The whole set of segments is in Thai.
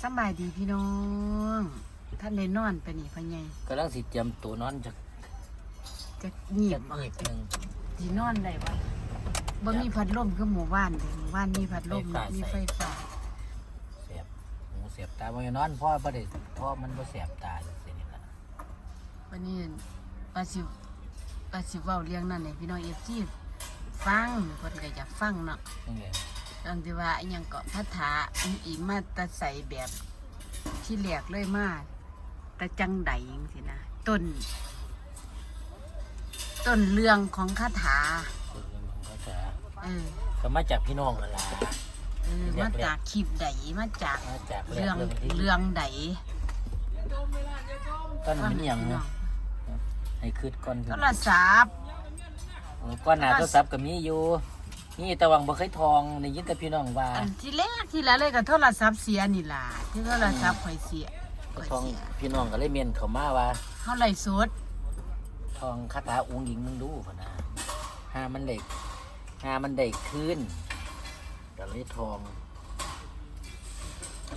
สำบายดีพี่น้อง ท่านได้นอนไปนี่พ่อใหญ่กำลังสิเตรียมตัวนอนจากจะเงียจาบกบ่อีกหนึ่งสินอนได้บ่บ่มีพัดลมคือหมู่บ้านเด้หมู่บ้านมีพัดลมไฟฟ้ามีใส่ไฟฟ้าเสียบหูเสียบตาบ่อยนอนเพราะประเด็นเพราะมันบ่เสียบตาจังซี่นี่ล่ะวันนี้ว่าสิว่าสิเว้าเรื่องนั้นให้พี่น้อง FC ฟังเพิ่นก็อยากฟังเนาะ นี่ไงเรื่องที่ว่าอหยังเกาะพัฒาอุ้งอิงมาแตะใส่แบบที่แหลกเลยมาแตะจังใดจังซี่นะต้น ต้นเรื่องของคาถาคือมันก็จะเออก็มาจากพี่น้องนั่นล่ะเออแหลกๆมาจากคลิปใดมาจากมาจากเรื่องเรื่องที่เรื่องใดต้นมันอิหยังพี่น้เนาะให้คืดก่อนโทรศัพท์เออก้อนหน้าโทรศัพท์ก็มีอยู่ นี่แต่วังบ่เคยทองได้ยินแต่พี่น้องว่าอันที่แรกที่แรกเลยก็โทรศัพท์เสียนี่ล่ะที่โทรศัพท์ข่อยเสียก็ข่อยทองเสียพี่น้องก็เลยเมียนเข้ามาว่า เฮาไล่สดทองคาถาอุ้งหญิงมึงดูพะนะหามันเด็กหามันเด็กคืนก็เลยทอง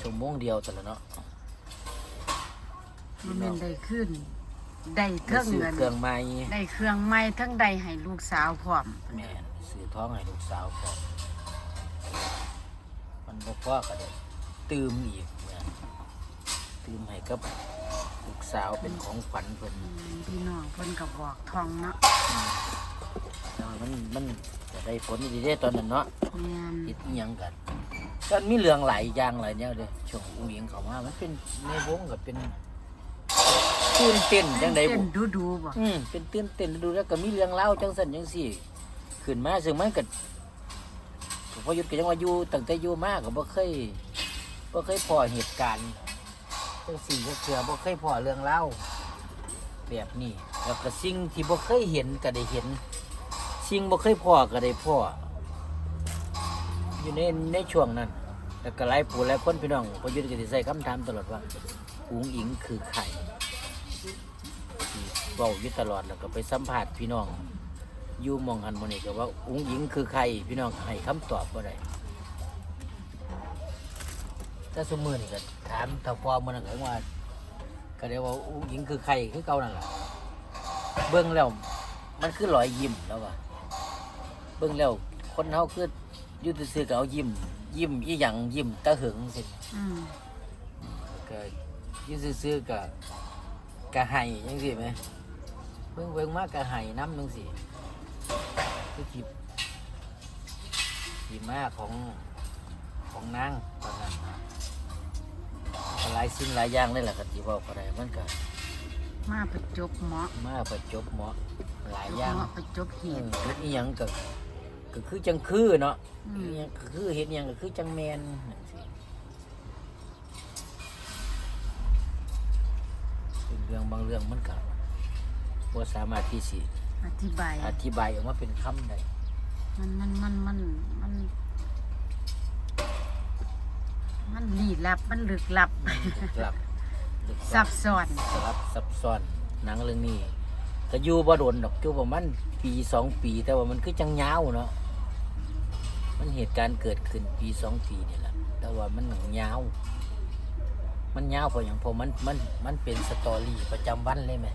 ชั่วโมงเดียวแต่ละเนาะมันแม่นได้ขึ้นได้เครื่องซื้อเงินเครื่องไม้ได้เครื่องใหม่ทั้งได้ให้ลูกสาวพร้อม แม่น ซื้อท้องให้ลูกสาวก่อนมันบ่พอก็ได้ตืมอีกเนี่ยตืมให้กับลูกสาวเป็นของขวัญเพิ่นอืมพี่น้องเพิ่นก็บอกทองเนาะแต่ว่ามันมันจะได้ผลดีได้ตอนนั้นเนาะแม่นคิดอิหยังกันก็มีเรื่องหลายอย่างหลายแนวเลยช่วงอุ้งอิงเขามามันเป็นในวงกับเป็นตื่นเต้นจังใดเต้บุนดูดูๆบ่อืมเป็นตื่นเต้นดูแล้วก็มีเรื่องเล่าวจังสันจังสี่ ขึ้นมาซึ่งมันก็พอยุดก็ยังว่าอยู่ตั้งแต่อยู่มากก็บ่เคยบ่เคยพอเหตุการณ์จังสี่ก็เชื่อบ่เคยพอเรื่องเล่าแบบนี้แล้วก็สิ่งที่บ่เคยเห็นก็ได้เห็น สิ่งบ่เคยพอก็ได้พออยู่ในในช่วงนั้นแล้วก็หลายผู้หลายคนพี่น้องพอยุดก็สิใส่คำถามตลอดว่าอุ๋งอิงคือใครเว้าอยู่ตลอดแล้วก็ไปสัมภาษณ์พี่น้อง อยู่หมองหันหมองนี่ก็ว่าอุ้งหญิงคือใครพี่น้องให้คำตอบบ่ได้ถ้าสมมือนี่ก็ถามถ้าพอมันนก็ว่า ก็ได้ว่าอุ้งหญิงคือใครคือเก่านั่นแหละเบิ่งแล้วมันคือรอยยิ้มแล้วว่ะเบิ่งแล้วคนเฮาคืออยู่ซื่อๆก็เอายิ้ม ยิ้มอีหยังยิ้มตะหึงสิอืมก็อยืดซื้อๆก็กะไห้ยังสิไหมเพิ่งเพิ่งมากกะไห้น้ำนึงสิ คือขีขีมาของของนางตอนนั้นนะก็หลายสิ่งหลายอย่างเลยแหละก็ที่บอกก็ได้มันก็มาประจบเหมาะมาประจบเหมาะหลายเหอย่างมาะประจบเหเอตุอเฮ็ดอีหยังก็ก็คือจังคือเนาะอืเฮ็ดมอิหยังก็คือเฮ็ดอิหยังก็คือจังแมนนั่นสิเป็นเรื่องบางเรื่องมันก็บ่สามารถที่สิ อธิบาย อธิบายออกมาเป็นคำได้มันมันมันมันมันมันลี้ลับมันลึกลับลึกลับลึกซัลับซ้อนสลับซับซ้อนหนังเรื่องนี้ก็อยู่บ่โดนดอกอยู่ประมาณปีสองปี แต่ว่ามันคือจังยาวเนาะมันเหตุการณ์เกิดขึ้นปีสองปีนี่แหละแต่ว่ามันยาว มันยาวเพราะอย่างเพราะมันมันมันเป็นสตอรี่ประจำวันเลยไหม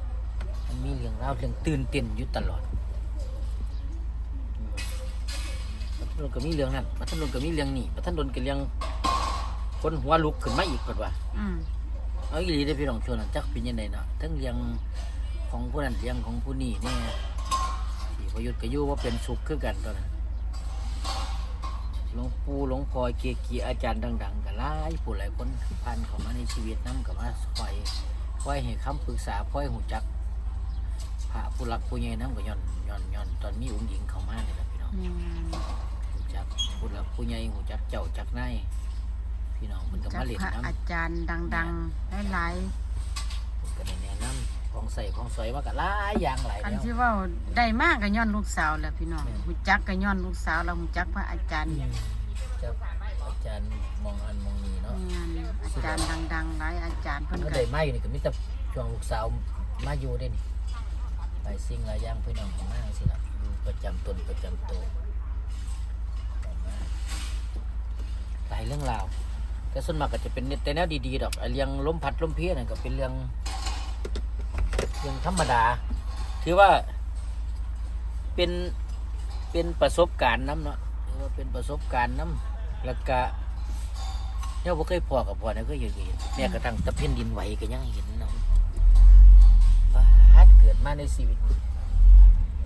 มันมีเรื่องราวเรื่องตื่นเต้นอยู่ตลอดบัดท่านโดนก็มีเรื่องนั้นบัดท่านโดนก็มีเรื่องนี้บัดท่านโดนก็เรื่องคนหัวลุกขึ้นมาอีกก่อนว่าอืมเอาอีหลีได้อพี่น้องชวนจักเป็นยังไงเนาะทั้งเรื่องของผู้นั้นเรื่องของผู้นี้เนี่ยที่พยุทธก็อยู่ว่าเป็นสุขคือกันตอนนั้นหลวงปู่หลวงพ่อเกียกีอาจารย์ดัง ๆก็หลายผู้หลายคนผ่านเข้ามาในชีวิตน้ำกับมาคอยคอยให้คำปรึกษาคอยหูจักพ ระผู้หลักผู้ใหญ่น้ำก็ย้อนย้อนย้อนตอนมีองค์หญิงเข้ามาเนี่ยแหละพี่น้องแม่นหูจักผู้หลักผู้ใหญ่หูจักเจ้าจักนายพี่น้องมันก็จากมาเล่นพระน้ำอาจารย์ดังๆหลายก็ได้แนะนำของใส่ของสวยมากับหลายอย่างหลายๆอันแล้วที่เว่าได้มากก็ย้อนลูกสาวแหละพี่น้องหูจักก็ย้อนลูกสาวแล้วหูจักพระอาจารย์จะอาจารย์มองอันมองนี้เนาะแม่นอาจารย์ดังๆหลายอาจารย์เพิ่นก็ก็ได้มาอยู่นี่ก็มีแต่ช่วงลูกสาวมาอยู่ได้นี่ ไปสิ่งหลายอย่างพี่น้องของมาสิล่ะดูประจำตนประจำตัวหลายเรื่องราวแต่ส่วนมากก็จะเป็นแต่แนวดีๆดอกไอเรื่องล้มพัดล้มเพลนั่นก็เป็นเรื่องเรื่องธรรมดา ถือว่าเป็นเป็นประสบการณ์น้ำเนาะถือว่าเป็นประสบการณ์น้ำแล้วก็เนี่ยบ่เคยพอกับพอเนี่ยก็ยังเห็นแม้กระทั่งตะเพียนดินไหวก็ยังเห็นเนาะ ฟาดเกิดมาในชีวิต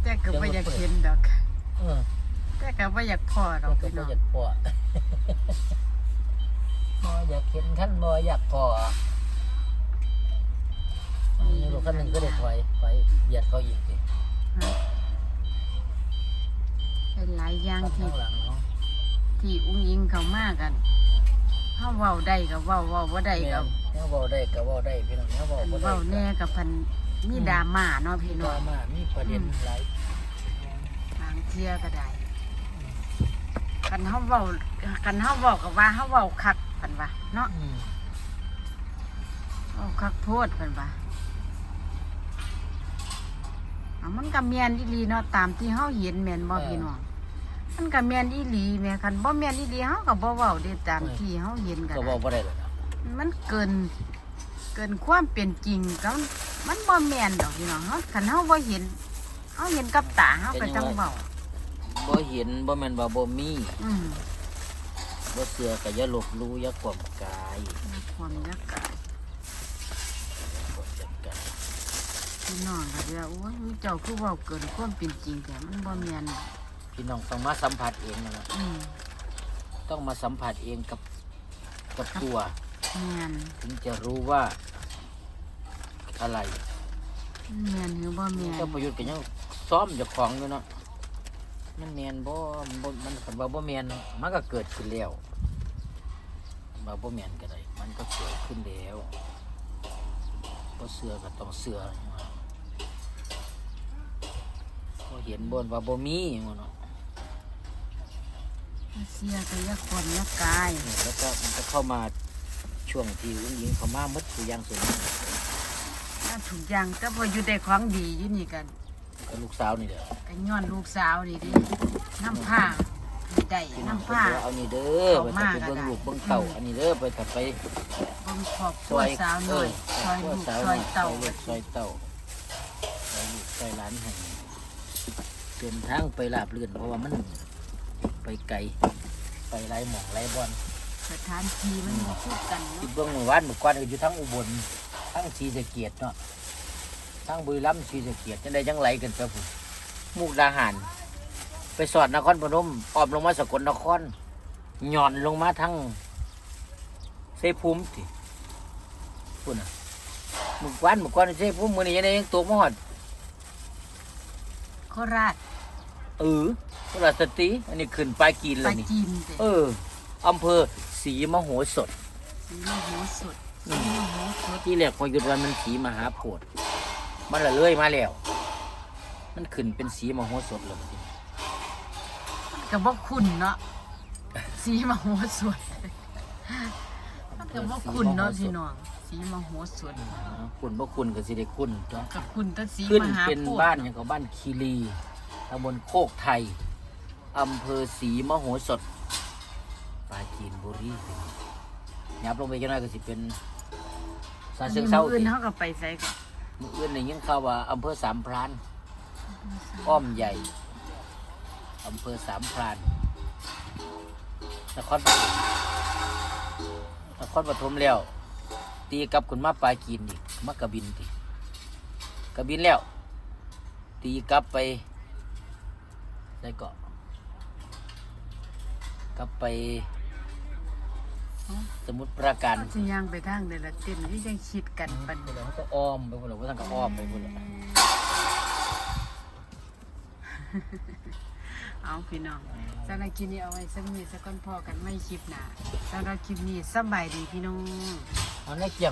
แต่ก็บ่อยากเห็นดอกเออแต่ก็บ่อยากพอดเราอกก็พี่บ่น้องอยากพอบ่อยากเห็นท่านบ่อยากพอนี่รถคันหนึงก็ได้ถอยไปเหยียดเขาอีกสิเป็นหลายอย่างข้างที่หลังเนาะที่อุ้งอิงเขามากันเฮาเว้าได้ก็เว้าเว้าบ่ได้ก็แนวเว้าได้ก็เว้าได้พี่น้องแนวเว้าบ่ได้เว้าแน่กับพัน มีดราม่าเนาะพี่ดน้อราง ม่ามีประเด็นหลายบางเที่ยก็ได้คันเฮาเว้าคันเฮาเว้าก็ว่าเฮาเว้าคักเพิ่นว่าเนาะอืมเว้าคักโพดเพิ่นว่าเอามันก็แม่นอีหลีเนาะตามที่เฮาเห็นแม่นบ่พี่น้องมันก็แม่นอีหลีแม่คันบ่แม่นอีหลีเฮาก็บ่เว้าได้ตามที่เฮาเห็นกันก็เว้าบ่ได้หรอกนะมันเกิน เกินความเป็นจริงก็ มันบ่แม่นดอกพี่น้องเฮาคันเฮาบ่เห็นเฮาเห็นกับตาเฮาก็จังเว้าบ่เห็นบ่แม่นว่าบ่มีอืมบ่เชื่อก็อย่าลบหลู่อย่าความกายความยักษ์กายความยักกายพี่น้องก็เดี๋ยวโอ้ยมีเจ้าคือเว้าเกินความเป็นจริงแต่มันบ่แม่นพี่น้องต้องมาสัมผัสเองนะอืมต้องมาสัมผัสเองกับกับตัวแม่นถึงจะรู้ว่า อะไรแม่นหรือบ่แม่นเจ้าประยุทธ์ก็ยังซ้อมเจ้าของอยู่เนาะมันแมนบ่บ่มันคันว่าบ่แมนมันก็เกิดขึ้นแล้วว่าบ่แมนก็ได้มันก็เกิดขึ้นแล้วบ่เสือก็ต้องเสือบ่เห็นบ่นว่าบ่มีหมดเนาะเสียก็อยักความยักกายนี่แล้วก็มันก็เข้ามาช่วงที่อุ้งยิงเขามาหมดทุกอย่างส่วนนี้ ถ้าถูกอย่างแต่พออยู่ได้ของดีอยู่นี่กันก็ลูกสาวนี่แหละก็ย้อนลูกสาวนี่ดิน้ำผ้าให้ได้พี่น้องน้ำเพิ่นผ้าว่าเอานี่เด้อไปเข้ามาถ้าไปเบิ่งก็ได้ลูกเบิ่งเต่าอันนี้เด้อไปถ้าไปเบิ่งครอบครัวสาวน้อยซอยลูกซอยเต่าซอยลูกซอยเต่าซอยลูกซอยหลานให้เดินทางไปลาบเลื่อนเพราะว่ามันไปไกลไปไรหมองไรบอนสถานที่มันบ่คู่กันที่เนาะเบื้องเมื่อวานเมื่อก่อนก็อยู่ทั้งอุบล ทั้งศรีสะเกียดเนาะทั้งบุรีรัมย์ศรีสะเกียดจังได้จังไหลกันไปพุ่นมุกดาหาร ไปสอดนครพนมออมลงมาสกลนครหย่อนลงมาทั้งเซภูมิติพุ่นอะเมื่อวานเมื่อก่อนเซภูมิมือนี้ยังได้ยังตัวมอดโคราชเออพระราชสตรีอันนี้ขึ้นปลายกีนปแล้ลาวนี่จีนเด้เอออำเภอศรีมโหสถ สีมโหสถ อืสีมมโหสถที่แรกพอหยุดวันมันสีมหาโพธิ์มันละเลื่อยมาแล้ว มันขึ้นเป็นสีมโหสถแล้วบัดนี้ก็บ่คุ้นเนาะสีมโหสถมันก็บ่คุ้นเนาะพี่น้องสีมโหสถอ๋อคุณบ่คุณก็สิได้คุณจ้ะกับคุณตะสีขึ้นมหาเป็นโพธิ์บ้านอย่างกับบ้านคีรีตำบลโคกไทยอำเภอศรีมโหสถปราจีนบุรียับลงไปจังไดก็สิเป็น ซาเชิงเซามื้ออื่สินเฮาก็ไปใส่ก็มืออื่นได้ยินข่าวว่าอำเภอสามพรานอ้อมใหญ่อำเภอสามพรานนครปฐมนครปฐมแล้ว ตีกลับขึ้นมาปลากีนอีกมากระบินติกระบินแล้ว ตีกลับไปได้เกาะกลับไป สมุทรปราการเฮาสิย่างไปทางเดอนละเต้นที่จังคิดกันปันไปแล้วเขาก็อ้อมไปหมดเลยว่าทางก็อ้อมไปหมดเลยเอาพี่น้องสำหรับคลิปนี้เอาไว้สักนิดสักก่อนพอกันไม่คลิปหน้าสำหรับคลิปนี้สำบายดีพี่น้อง เอาในเกี่ยง